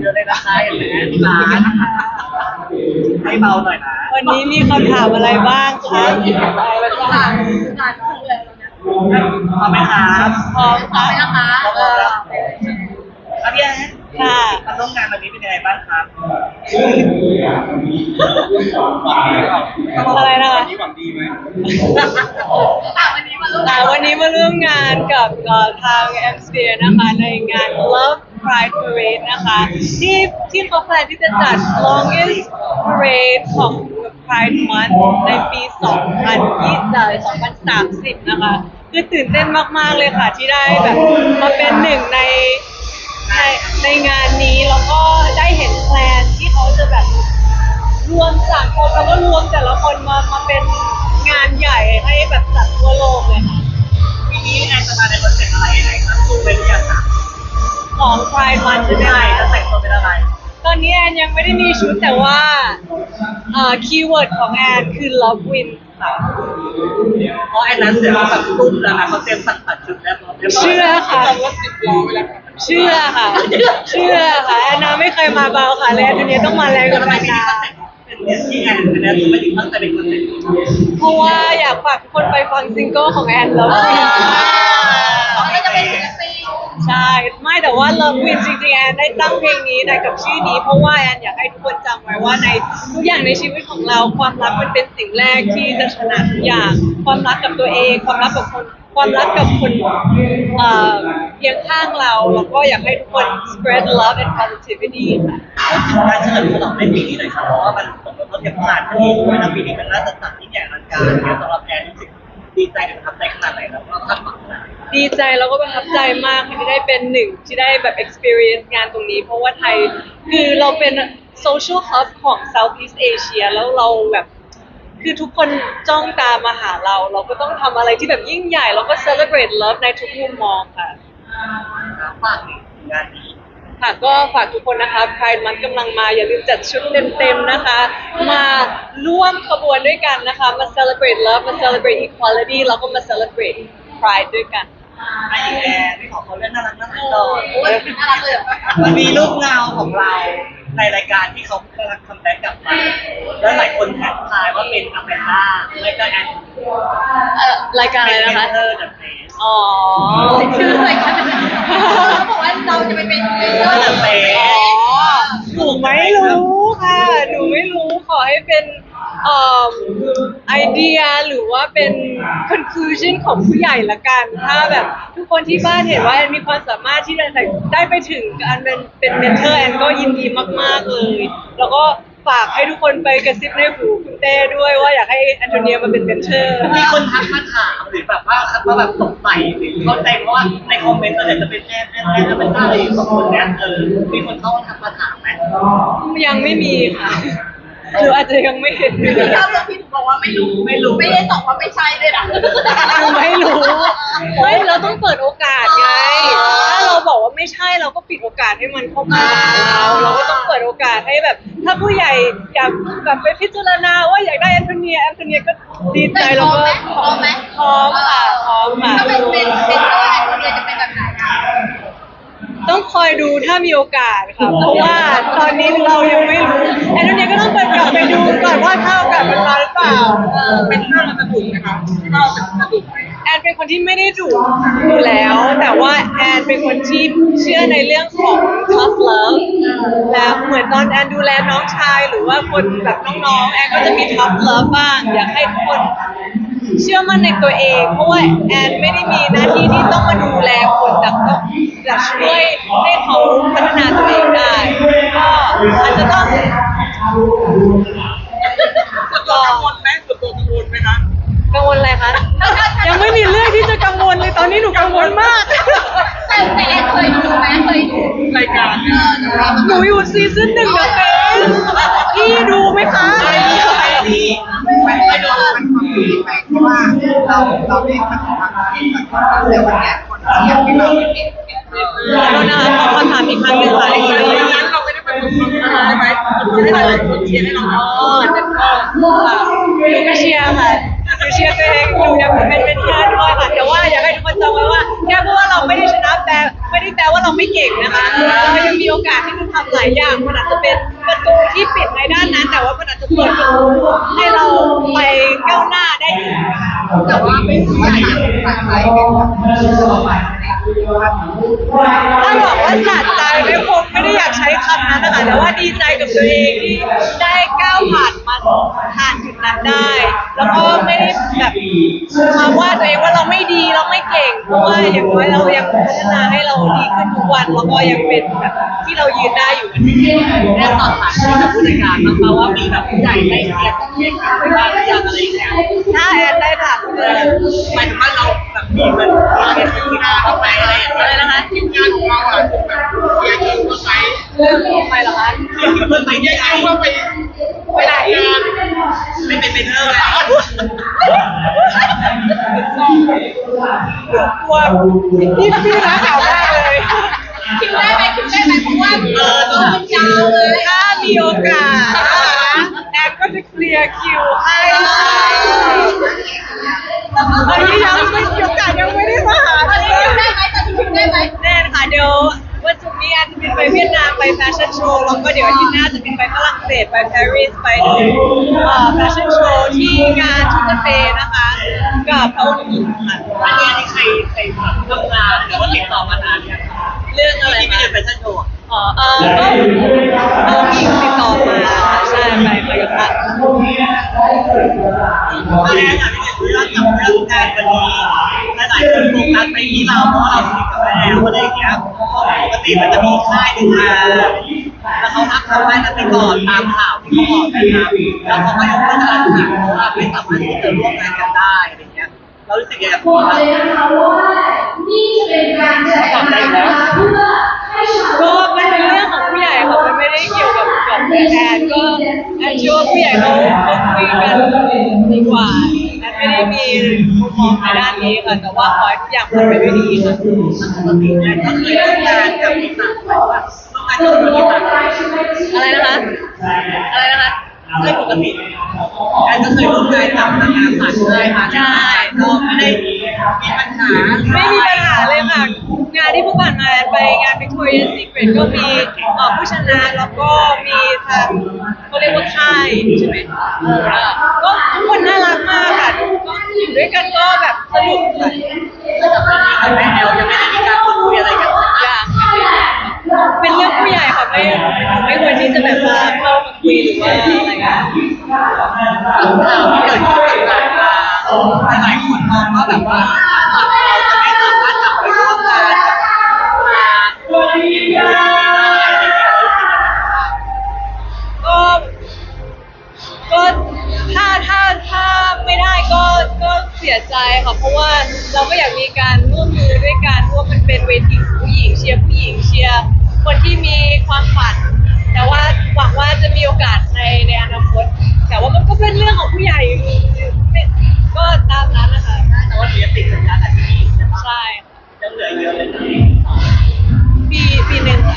เยอะเลยนะคะเห็นไหมร้านให้เบาหน่อยนะวันนี้มีคำถามอะไรบ้างคะผ่านผ่านห้องเลยตอนเนี้ยพร้อมไหมครับพร้อมพร้อมไหมค่ะนะคะพร้อมแล้วครับพี่แอนค่ะมาร่วมงานวันนี้เป็นยังไงบ้างครับอะไรนะคะอะวันนี้มารู้ อ่าวันนี้มาร่วมงานกับเอ่อทาง M Sphere นะคะในงาน Love Pride Parade นะคะที่ที่เขาแพลนที่จะจัด longest parade ของ Pride Month ในปี 2020 2030 นะคะ คือตื่นเต้นมาก ๆ เลยค่ะที่ได้แบบมาเป็นหนึ่งในในในงานนี้แล้วก็ได้เห็นแพลนที่เขาจะแบบ รวมสังคมแล้วก็รวมแต่ละคนมามาเป็นงานใหญ่ให้แบบจัดทั่วโลกเลยค่ะ ปีนี้แอนจะมาในคอนเซ็ปต์อะไรยังไงครับดูเป็นหรือยังครับของ Pride Month ใช่ไหมใช่คะจะแต่งตัวเป็นอะไรตอนนี้แอนยังไม่ได้มีชุดแต่ว่าเอ่อคีย์เวิร์ดของแอนคือ love win ค่ะเพราะแอนนั้นเสร็จแล้วแบบตุ้มแล้วนะเขาเตรียมตัดตัดชุดแล้วเรียบร้อยเชื่อค่ะ เชื่อค่ะ เชื่อค่ะแอนนาไม่เคยมาเบาค่ะและทีนี้ต้องมาแรงกว่าทำไมแอนปีนี้นา เซ็ปต์เป็นเนี่ยที่แอนอันนี้ทำไมถึงตั้งใจเป็นคอนเซ็ปต์เพราะว่าอยากฝากทุกคนไปฟังซิงเกิลของแอน love win เขาจะเป็นศิลปินใช่ ไม่แต่ว่า Love Win จริงๆแอนได้ตั้งเพลงนี้ในกับชื่อนี้ เพราะว่าแอนอยากให้ทุกคนจำไว้ว่าในทุกอย่างในชีวิตของเราความรักมันเป็นสิ่งแรกที่จะชนะทุกอย่าง ความรักกับตัวเอง ความรักกับคน ความรักกับคนเอ่อเคียงข้างเราแล้วก็อยากให้ทุกคน spread love and positivity ค่ะการเฉลิมฉลองในปีนี้หน่อยครับเพราะว่ามันสมรสกับผ่านพอดีด้วยนะปีนี้มันน่าจะจัดที่ใหญ่อลังการเนี่ยสำหรับแอนรู้สึกดีใจหรือประทับใจขนาดไหนแล้วก็คาดหวังขนาดไหนดีใจแล้วก็ประทับใจมากค่ะที่ได้เป็นหนึ่งที่ได้แบบ experience งานตรงนี้ เพราะว่าไทยคือเราเป็น social hub ของ Southeast Asia แล้วเราแบบ คือทุกคนจ้องตามมาหาเรา เราก็ต้องทำอะไรที่แบบยิ่งใหญ่แล้วก็ celebrate love ในทุกมุมมองค่ะฝากถึงงานนี้ค่ะก็ฝากทุกคนนะคะ Pride มันกำลังมาอย่าลืมจัดชุดเต็มๆนะคะ มาร่วมขบวนด้วยกันนะคะ มา celebrate love มา celebrate equality แล้วก็มา celebrate pride ด้วยกันไอแอนไม่ขอเขาเรื่องน่ารักน่ารักก่อนโอ้ยน่ารักเลยเหรอมันมีรูปเงาของเรา ในรายการที่เขากำลังคัมแบ็กกลับมาแล้วหลายคนแท็กทายว่าเป็นอเมร่าไม่ก็แอนเอ่อรายการอะไรนะคะเธอเดอะเฟสอ๋อชื่ออะไรคะเขาบอกว่าเราจะไปเป็นเมเจอร์เฟสอ๋อหนูไม่รู้ค่ะ หนูไม่รู้ขอให้เป็นเอ่อ ไอเดียหรือว่าเป็น conclusion ของผู้ใหญ่ละกัน ถ้าแบบทุกคนที่บ้านเห็นว่าแอนมีความสามารถที่จะได้ไปถึงการเป็นเป็นเมนเทอร์แอนก็ยินดีมาก ๆ เลย แล้วก็ฝากให้ทุกคนไปกระซิบในหูคุณเต้ด้วยว่าอยากให้แอนโทเนียมาเป็นเมนเทอร์ มีคนทักมาถามหรือแบบว่าว่าแบบสงสัยหรือเข้าใจเพราะว่าในคอมเมนต์ส่วนใหญ่จะเป็นแอนแอนแอนอเมร่าอะไรสองคนเนี้ยเออมีคนเข้ามาทักมาถามไหมยังไม่มีค่ะ หรืออาจจะยังไม่เห็นพี่ชอบเรื่องที่หนูบอกว่าไม่รู้ไม่รู้ไม่ได้ตอบว่าไม่ใช่ด้วยนะไม่รู้เฮ้ยเราต้องเปิดโอกาสไง ถ้าเราบอกว่าไม่ใช่เราก็ปิดโอกาสให้มันเข้ามาเราเราก็ต้องเปิดโอกาสให้แบบ ถ้าผู้ใหญ่อยากแบบไปพิจารณาว่าอยากได้แอนโทเนียแอนโทเนียก็ดีใจแล้วก็พร้อมไหมพร้อมค่ะพร้อมค่ะถ้าเป็นเป็นเป็นเจ้าแอนคนเดียวจะเป็นแบบไหนอะ ต้องคอยดูถ้ามีโอกาสค่ะเพราะว่าตอนนี้เรายังไม่รู้แอนโทเนียก็ต้องไปกลับไปดูก่อนว่าถ้าโอกาสมันมาหรือเปล่า เป็นเรื่องเราจะถูกไหมคะที่เราจะถูกไหมแอนเป็นคนที่ไม่ได้ดุอยู่แล้ว แต่ว่าแอนเป็นคนที่เชื่อในเรื่องของ tough love และเหมือนตอนแอนดูแลน้องชายหรือว่าคนแบบน้องๆ แอนก็จะมี tough love บ้าง อยากให้ทุกคน เชื่อมั่นในตัวเอง เพราะว่าแอนไม่ได้มีหน้าที่ที่ต้องมาดูแลคนแต่ก็อยากช่วยให้เขาพัฒนาตัวเองได้ก็อาจจะต้องกังวลไหมส่วนตัวกังวลไหมคะกังวลอะไรคะ ยังไม่มีเรื่องที่จะกังวลเลยตอนนี้หนูกังวลมาก แต่แต่แอนเคยดูไหมเคยดูรายการเออหนูว่ามันหนูอยู่ซีซั่นหนึ่งกับเฟนพี่ดูไหมคะดีไปไปดูมันความดีไหม เราเราได้ทำงานเองแต่ว่าเดี๋ยววันนี้คนเชียร์ที่เราเป็นเด็กขอโทษนะคะขอถามอีกครั้งหนึ่งค่ะนั้นเราไม่ได้ไปดูควาใช่ไหมให้หลายคนเชียร์ให้เราอ๋อแต่ก็ค่ะหนูก็เชียร์ค่ะ เชียร์ตัวเองหนูอยากเป็นเป็นเพื่อนด้วยค่ะแต่ว่าอยากให้ทุกคนจำไว้ว่าแค่เพราะว่าเราไม่ได้ชนะแต่ไม่ได้แปลว่าเราไม่เก่งนะคะเรายังมีโอกาสที่จะทำหลายอย่างมันอาจจะเป็นประตูที่ปิดในด้านนั้น แต่ว่ามันอาจจะเปิดประตูให้เราไปก้าวหน้าได้อีกแต่ว่าเป็นผู้ให ถ้าบอกว่าสะใจไม่คงไม่ได้อยากใช้คำนั้นนะคะแต่ว่าดีใจกับตัวเองที่ได้ก้าวผ่านมันผ่านจุดนั้นได้ แล้วก็ไม่ได้แบบมาว่าตัวเองว่าเราไม่ดีเราไม่เก่งเพราะว่าอย่างน้อยเรายังพัฒนาให้เราดีขึ้นทุกวันแล้วก็ยังเป็นแบบที่เรายืนได้อยู่วันนี้ได้สอบถามกับผู้จัดการ บ้างคะว่ามีแบบผู้ใหญ่ได้เรียกเรียกกันไปบ้างหรือยังอะไรอย่างเงี้ยถ้าแอนได้ถามเลยหมายถึงว่าเราแบบมีมันมีเป็นที่หน้าเข้าไปอะไรอย่างเงี้ยอะไรนะคะทีมงานของเราอะแบบเรียกคิวเข้าไปเรื่องนี้ไปเหรอคะเรียกคิวเพื่อนไปเนี่ยคิวเข้าไปไปรายงานไม่เป็นเมนเทอร์แล้วกลัวพี่พี่รักเก่ามากเลยคิวได้ไหมคิวได้ไหมเพราะว่าเออต้องมันยาวเลยถ้า มีโอกาสนะแอนก็จะเคลียร์คิวให้ตอนนี้ยังไม่มีโอกาสยังไม่ได้มาหาตอนนี้ได้ไหมตอนนี้ได้ไหมแน่ค่ะเดี๋ยววันศุกร์นี้แอนจะบินไปเวียดนามไปแฟชั่นโชว์แล้วก็เดี๋ยวอาทิตย์หน้าจะบินไปฝรั่งเศสไปปารีสไปดูเอ่อแฟชั่นโชว์ที่งานทูตเฟนะคะกับพระองค์หญิงค่ะอันนี้อันนี้ใครใครทำงานหรือว่าติดต่อมานานเนี่ยเรื่องอะไรที่ไม่ได้แฟชั่นโชว์ อ๋อเออก็เอาอีติดต่อมาใช่ไปไปกับค่ะว่าแล้วอยากให้เรื่องกับเรื่องการวันนี้หลายๆคนโฟกัสไปที่เราเพราะเราสนิทกับแม่อะไรอย่างเงี้ยปกติมันจะมีค่ายหนึ่งมาแล้วเขาทักทำให้นั้นไปก่อนตามข่าวที่เขาบอกนะครับแล้วเขาก็ยกเลิกการแข่งเพราะว่าไม่สามารถที่จะร่วมงานกันได้อะไรเงี้ยเรารู้สึกยังไงกับบ้างตอบได้แล้ว ก็มันเป็นเรื่องของผู้ใหญ่ค่ะมันไม่ได้เกี่ยวกับกับแอนก็แอนเชื่อว่าผู้ใหญ่เขาเขาคุยกันดีกว่าแอนไม่ได้มีมุมมองในด้านนี้ค่ะแต่ว่าขอให้ทุกอย่างมันไปด้วยดีค่ะปกติเนี่ยก็เคยร่วมงานกับอีสานหรือว่าร่วมงานกับอีสานอะไรนะคะอะไรนะคะโดยปกติ แอนก็เคยร่วมงานกับนางงามผ่านค่ายมาใช่ก็ไม่ได้มีปัญหาไม่มีปัญหาเลยค่ะ งานที่ผู้ผ่านมาไปงาน Victoria Secret ก็มีเอ่อผู้ชนะแล้วก็มีทางเขาเรียกว่าค่ายใช่ไหมเออก็ทุกคนน่ารักมากค่ะก็อยู่ด้วยกันก็แบบสนุกค่ะกับแม่แอลยังไม่ได้มีการพูดคุยอะไรกัน อย่างเป็นเรื่องผู้ใหญ่ค่ะไม่ไม่ควรที่จะแบบมาเข้ามาคุยหรือว่าอะไรกัน ข่าวที่เกิดขึ้นหลายครั้งหลายคนมองว่าแบบว่าเราจะไม่สามารถกลับไปร่วมงานกับมาก็ก็ถ้าถ้าถ้าไม่ได้ก็ก็เสียใจค่ะเพราะว่าเราก็อยากมีการร่วมมือด้วยกันเพราะว่ามันเป็นเวทีของผู้หญิงเชียร์ผู้หญิงเชียร์คนที่มีความฝัน แต่ว่าหวังว่าจะมีโอกาสในในอนาคต ปีปีหนึ่งค่ะ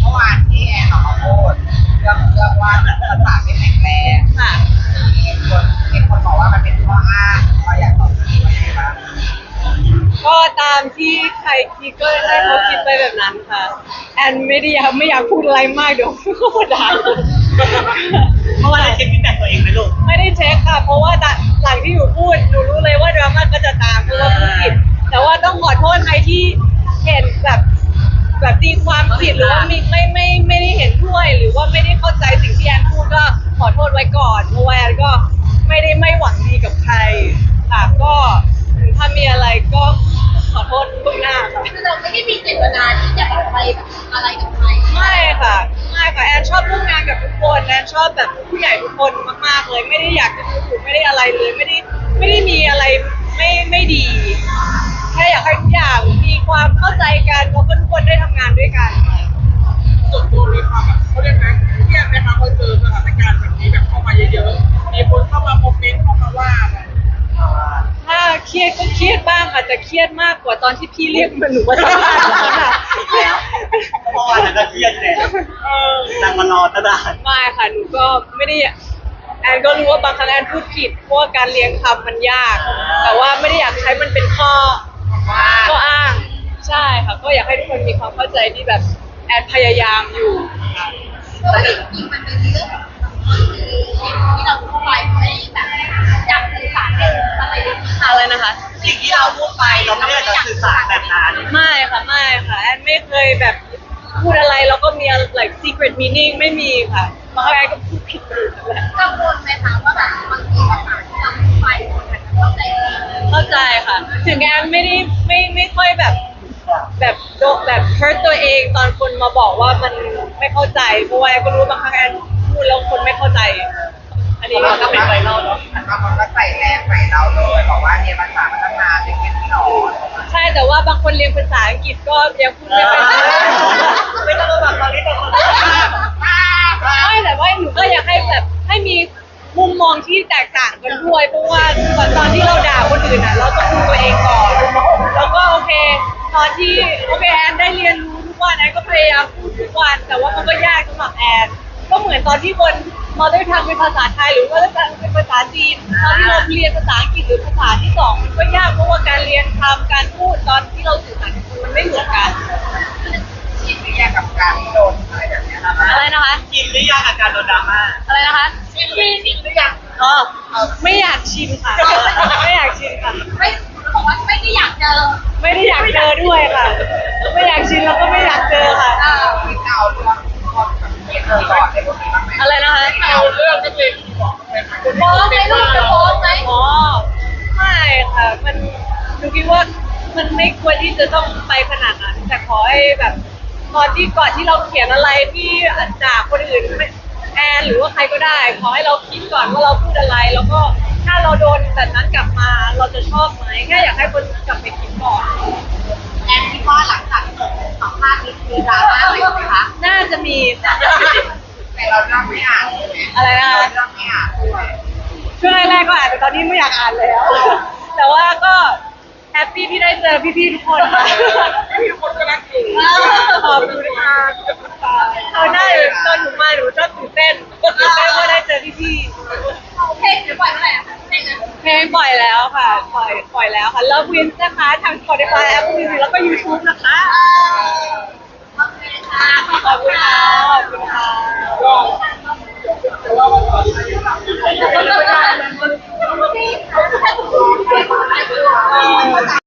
เมื่อวานที่แอนออกมาพูดเรื่องเรื่องว่าภาษาไม่แข็งแรงค่ะมีคนมีคนบอกว่ามันเป็นข้ออ้างเราอยากตอบที่ว่าไงบ้างก็ตามที่ใครคิดก็ให้เขาคิดไปแบบนั้นค่ะ แอนไม่ได้อยากไม่อยากพูดอะไรมากเดี๋ยวเขามาด่าเมื่อวานได้เช็คฟีดแบ็กตัวเองไหมลูกไม่ได้เช็คค่ะ เพราะว่าหลังที่หนูพูดหนูรู้เลยว่าดราม่าก็จะตามเพราะว่าพูดผิด แต่ว่าต้องขอโทษใครที่เห็นแบบแบบตีความผิดหรือว่าไม่ไม่ไม่ไม่ได้เห็นด้วยหรือว่าไม่ได้เข้าใจสิ่งที่แอนพูดก็ขอโทษไว้ก่อนเพราะว่าแอนก็ไม่ได้ไม่หวังดีกับใครค่ะก็ถ้ามีอะไรก็ขอโทษล่วงหน้าค่ะ คือเราไม่ได้มีเจตนาที่จะแบบไปแบบอะไรกับใครไม่ค่ะไม่ค่ะแอนชอบร่วมงานกับทุกคนแอนชอบแบบผู้ใหญ่ทุกคนมากๆเลย ไม่ได้อยากจะดูถูกไม่ได้อะไรเลย ไม่ได้ไม่ได้มีอะไรไม่ไม่ดี แค่อยากให้ทุกอย่างมีความเข้าใจกันแล้วก็ทุกคนได้ทำงานด้วยกันส่วนตัวมีความแบบเขาเรียกไหมเครียดไหมคะพอเจอสถานการณ์แบบนี้แบบเข้ามาเยอะๆ มีคนเข้ามาคอมเมนต์เข้ามาว่าอะไรถ้าเครียดก็เครียดบ้างค่ะแต่เครียดมากกว่าตอนที่พี่เรียกมันหนูมาสัมภาษณ์ค่ะเมื่อวานน่ะก็เครียดเลยนางมานอนตั้งนาน ไม่ค่ะหนูก็ไม่ได้แอนก็รู้ว่าบางครั้งแอนพูดผิดเพราะว่าการเรียงคำมันยาก แต่ว่าไม่ได้อยากใช้มันเป็นข้อข้ออ้างใช่ ค่ะ ก็อยากให้ทุกคนมีความเข้าใจที่แบบแอนพยายามอยู่เพราะว่าจริงๆมันเป็นเรื่องของที่เราพูดไปไม่แบบอยากสื่อสารให้อะไรดีอะไรนะคะ สิ่งที่เราพูดไปเราไม่ได้อยากจะสื่อสารแบบนั้นไม่ค่ะไม่ค่ะแอนไม่เคยแบบพูดอะไรแล้วก็มี like secret meaning ไม่มีค่ะบางครั้งแอนก็พูดผิดไปเลยนั่นแหละกังวลไหมคะว่าแบบบางทีภาษาที่เราพูดไปคนอาจจะเข้าใจผิดเข้าใจค่ะ ถึงแอนไม่ได้ไม่ไม่ค่อยแบบ แบบโดนแบบ hurt ตัวเองตอนคนมาบอกว่ามันไม่เข้าใจ เพราะว่าแอนก็รู้บางครั้งแอนพูดแล้วคนไม่เข้าใจ อันนี้ก็เป็นไวรัลเนาะ บางคนก็ใส่แรงใส่เราเลยบอกว่าเนี่ยภาษาพัฒนาเป็นแค่ที่หนอนใช่แต่ว่าบางคนเรียนภาษาอังกฤษก็ยังพูดไม่ค่อยได้ไม่ต้องมาแบบตอนนี้ตอนนี้ไม่แต่ว่าหนูก็อยากให้แบบให้มีมุมมองที่แตกต่างกันด้วยเพราะว่าตอนที่เราด่าคนอื่นอะ เราต้องดูตัวเองก่อนแล้วก็โอเค ตอนที่โอเคแอนได้เรียนรู้ทุกวันแอนก็พยายามพูดทุกวัน แต่ว่ามันก็ยากสำหรับแอนก็เหมือนตอนที่คนมาได้ทำเป็นภาษาไทยหรือว่าได้ทำเป็นภาษาจีนตอนที่เราเรียนภาษาอังกฤษหรือภาษาที่สองมันก็ยากเพราะว่าการเรียนทำการพูดตอนที่เราสื่อสารกับคนมันไม่เหมือนกันคิดหรือยังกับการที่โดนอะไรแบบนี้นะคะอะไรนะคะ กินหรือยังกับการโดนดราม่าอะไรนะคะชินชินหรือยังอ๋อไม่อยากชินค่ะ ไม่อยากชินค่ะ ไม่ บอกว่าไม่ได้อยากเจอไม่ได้อยากเจอด้วยค่ะ ไม่อยากชินแล้วก็ไม่อยากเจอค่ะอ่าที่เอาเรื่องความแบบที่เคยก่อนในพวกนี้บ้างไหมอะไรนะคะเอาเรื่องก็เป็นบอกเลยค่ะคุณฟ้องไหมลูกจะฟ้องไหมอ๋อไม่ค่ะมันหนูคิดว่ามันไม่ควรที่จะต้องไปขนาดนั้นแต่ขอให้แบบตอนที่ก่อนที่เราเขียนอะไรที่ด่าคนอื่นไม่แอนหรือว่าใครก็ได้ ขอให้เราคิดก่อนว่าเราพูดอะไร แล้วก็ถ้าเราโดนแบบนั้นกลับมาเรา จะชอบไหมแค่อยากให้คนกลับไปคิดก่อน แอนคิดว่าหลังจากจบสัมภาษณ์นี้มีดราม่าอะไรไหมคะน่าจะมีค่ะแต่เราเลือกไม่อ่านอะไรนะเราคะเลือกไม่อ่านด้วยช่วงแรกๆก็อ่านแต่ตอนนี้ไม่อยากอ่านแล้ว แต่ว่าก็แฮปปี้ที่ได้เจอพี่ๆทุกคนค่ะมีคนกำลังอยู่ขอบคุณค่ะเอาได้ตอนหนูมาหนู ปล่อยแล้วค่ะ Love Wins นะคะทาง Spotify Apple Music แล้วก็ YouTube นะคะขอบคุณค่ะขอบคุณค่ะขอบคุณค่ะ